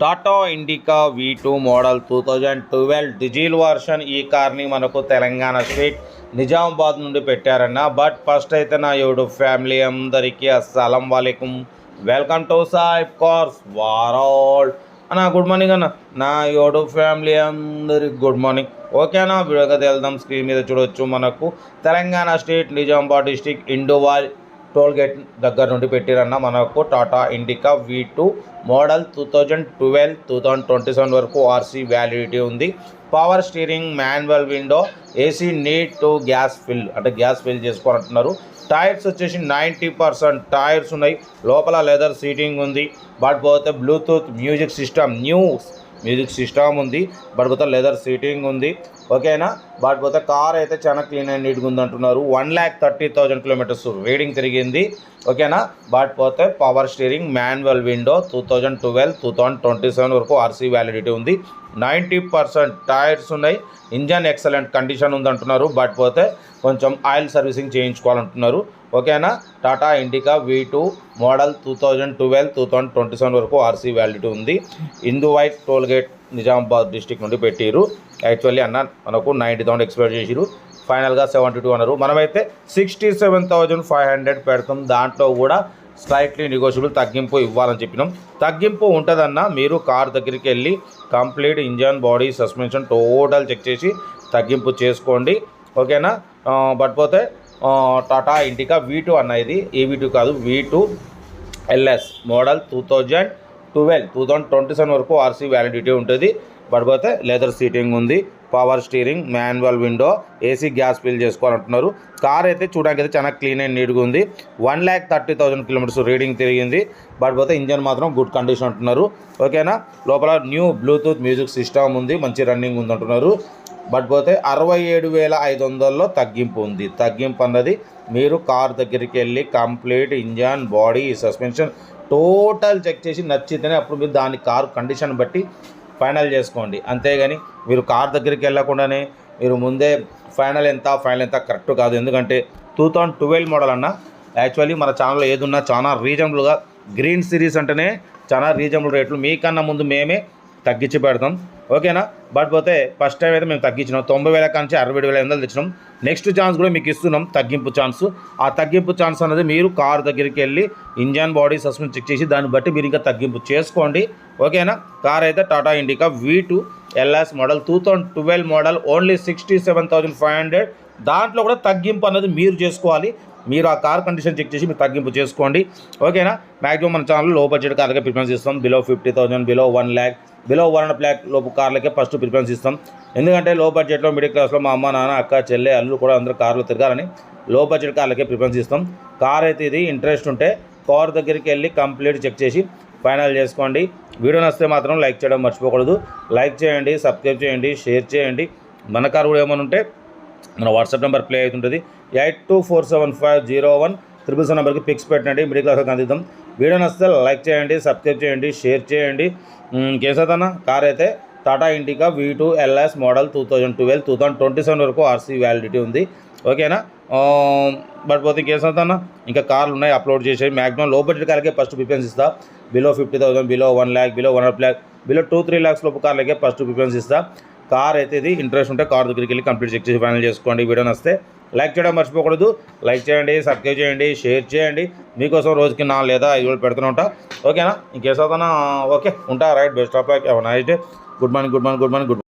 Tata Indica V two model two thousand twelve diesel version ఈ కార్ని మనకు Telangana state Nizamabad నుండి పెట్టారన్న. బట్ ఫస్ట్ అయితే నా యూట్యూబ్ ఫ్యామిలీ అందరికీ అస్సలం వాలేకుం. వెల్కమ్ టు సాయిబ్ కార్స్ వారాల్ అన్న గుడ్ మార్నింగ్ అన్న. నా యోడు ఫ్యామిలీ అందరికి గుడ్ మార్నింగ్. ఓకేనా వీడియోగా వెళ్దాం. స్క్రీన్ మీద చూడొచ్చు మనకు Telangana state Nizamabad district Indalwai toll gate దగ్గర నుండి పెట్టిరన్న మనకు Tata Indica V two model two thousand twelve two thousand twenty seven వరకు ఆర్సీ వ్యాలిడిటీ ఉంది. Power steering manual window AC need to gas fill అంటే గ్యాస్ ఫిల్ చేసుకోవాలంటున్నారు. Tyres వచ్చేసి ninety percent tyres ఉన్నాయి. లోపల లెదర్ సీటింగ్ ఉంది. But పోతే Bluetooth music system news music system ఉంది బట్ పోతే లెదర్ సీటింగ్ ఉంది. ఓకేనా? బట్ పోతే కార్ అయితే చాలా క్లీన్ అండ్ నీట్గా ఉంది అంటున్నారు one lakh thirty thousand kilometres reading తిరిగింది. ఓకేనా? బట్ పోతే power steering manual window two thousand twelve two thousand twenty seven వరకు ఆర్సీ వ్యాలిడిటీ ఉంది. నైంటీ పర్సెంట్ టైర్స్ ఉన్నాయి. ఇంజన్ ఎక్సలెంట్ కండిషన్ ఉందంటున్నారు. బట్ పోతే కొంచెం ఆయిల్ సర్వీసింగ్ చేయించుకోవాలంటున్నారు. ఓకేనా? Tata Indica V two model two thousand twelve two thousand twenty seven వరకు RC validity ఉంది. Indalwai toll gate Nizamabad district నుండి పెట్టిరు యాక్చువల్లీ అన్న మనకు నైంటీ థౌసండ్ ఎక్స్పెక్ట్ చేసిరు ఫైనల్గా సెవెంటీ టూ అన్నారు. మనమైతే sixty seven thousand five hundred పెడతాం దాంట్లో కూడా స్లైట్లీ నెగోషియబుల్ తగ్గింపు ఇవ్వాలని చెప్పినాం. తగ్గింపు ఉంటుందన్న మీరు కార్ దగ్గరికి వెళ్ళి complete engine body suspension total check చేసి తగ్గింపు చేసుకోండి. ఓకేనా? బట్ పోతే టాటా ఇండికా వీ టూ అన్న ఇది. వీ టూ కాదు V two LS model two thousand twelve two thousand twenty seven వరకు ఆర్సీ వ్యాలిడిటీ ఉంటుంది. పడిపోతే లెదర్ సీటింగ్ ఉంది power steering manual window AC gas fill చేసుకోవాలంటున్నారు. Car అయితే చూడడానికి అయితే చాలా క్లీన్ అండ్ నీట్గా ఉంది. One lakh thirty thousand kilometres reading తిరిగింది. బట్ పోతే ఇంజన్ మాత్రం గుడ్ కండిషన్ అంటున్నారు. ఓకేనా లోపల న్యూ బ్లూటూత్ మ్యూజిక్ సిస్టమ్ ఉంది మంచి రన్నింగ్ ఉంది అంటున్నారు బట్ పోతే అరవై ఏడు వేల ఐదు వందల్లో తగ్గింపు ఉంది. తగ్గింపు అన్నది మీరు కార్ దగ్గరికి వెళ్ళి complete engine body suspension total check చేసి నచ్చితేనే అప్పుడు మీరు దాని కార్ కండిషన్ బట్టి ఫైనల్ చేసుకోండి. అంతేగాని మీరు కార్ దగ్గరికి వెళ్ళకుండానే మీరు ముందే ఫైనల్ ఎంత ఫైనల్ ఎంత కరెక్ట్ కాదు. ఎందుకంటే టూ థౌజండ్ ట్వెల్వ్ మోడల్ అన్న యాక్చువల్లీ మన ఛానల్లో ఏది చాలా రీజనబుల్గా గ్రీన్ సిరీస్ అంటేనే చాలా రీజనబుల్ రేట్లు. మీకన్నా ముందు మేమే తగ్గించి పెడతాం. ఓకేనా? బట్ పోతే ఫస్ట్ టైం అయితే మేము తగ్గించినాం. తొంభై వేల కాంచి అరవై ఏడు వేల ఐదు వందలు తెచ్చినాం. నెక్స్ట్ ఛాన్స్ కూడా మీకు ఇస్తున్నాం తగ్గింపు ఛాన్స్. ఆ తగ్గింపు ఛాన్స్ అనేది మీరు కార్ దగ్గరికి వెళ్ళి ఇంజన్ బాడీ సస్పెన్స్ చెక్ చేసి దాన్ని బట్టి మీరు ఇంకా తగ్గింపు చేసుకోండి. ఓకేనా? కార్ అయితే Tata Indica V two LS model two thousand twelve model only sixty seven thousand five hundred దాంట్లో కూడా తగ్గింపు అనేది మీరు చేసుకోవాలి. మీరు ఆ కార్ కండిషన్ చెక్ చేసి మీరు తగ్గింపు చేసుకోండి. ఓకేనా మ్యాక్సిమం మన ఛానల్లో బడ్జెట్ కార్లకే ప్రిఫరెన్స్ ఇస్తాం. Below fifty thousand below one lakh below one and lakh లోపు కార్లకే ఫస్ట్ ప్రిఫరెన్స్ ఇస్తాం. ఎందుకంటే లో బడ్జెట్లో మిడిల్ క్లాస్లో మా అమ్మ నాన్న అక్క చెల్లె అల్లు కూడా అందరూ కార్లు తిరగాలని లో బడ్జెట్ కార్లకే ప్రిఫరెన్స్ ఇస్తాం. కార్ అయితే ఇది ఇంట్రెస్ట్ ఉంటే కార్ దగ్గరికి వెళ్ళి కంప్లీట్ చెక్ చేసి ఫైనల్ చేసుకోండి. వీడియో నచ్చితే మాత్రం లైక్ చేయడం మర్చిపోకూడదు. లైక్ చేయండి సబ్స్క్రైబ్ చేయండి షేర్ చేయండి. మన కార్ కూడా ఏమైనా ఉంటే మన వాట్సాప్ నెంబర్ ప్లే అవుతుంటుంది. Eight two four seven five zero one triple seven నెంబర్కి పిక్స్ పెట్టండి. మిడిల్ క్లాస్కి అందిద్దాం. వీడియో నచ్చితే లైక్ చేయండి సబ్స్క్రైబ్ చేయండి షేర్ చేయండి. ఇంకేసదన్న కార్ అయితే Tata Indica V two LS model two thousand twelve two thousand twenty seven వరకు ఆర్సీ వ్యాలిడిటీ ఉంది. ఓకేనా? బట్ పోతే ఇంకేసదన్న ఇంకా కార్లు ఉన్నాయి అప్లోడ్ చేసేవి. మ్యాక్సిమం లో బడ్జెట్ కార్లకే ఫస్ట్ ప్రిఫరెన్స్ ఇస్తా. Below fifty thousand below one lakh below one lakh below two three lakhs లోపు కార్లకే ఫస్ట్ ప్రిఫరెన్స్ ఇస్తా. కార్ అయితే ఇది ఇంట్రెస్ట్ ఉంటే కార్ దగ్గరికి వెళ్ళి కంప్లీట్ చెక్ చేసి ఫైనల్ చేసుకోండి. వీడియో నస్తే లైక్ చేయడం మర్చిపోకూడదు. లైక్ చేయండి సబ్స్క్రైబ్ చేయండి షేర్ చేయండి. మీకోసం రోజుకి నా లేదా ఐదు వేలు పెడుతూనే ఉంటా. ఓకేనా? ఇంకేసవుతానా ఓకే ఉంటా. Right best of like nice day good morning good morning good morning good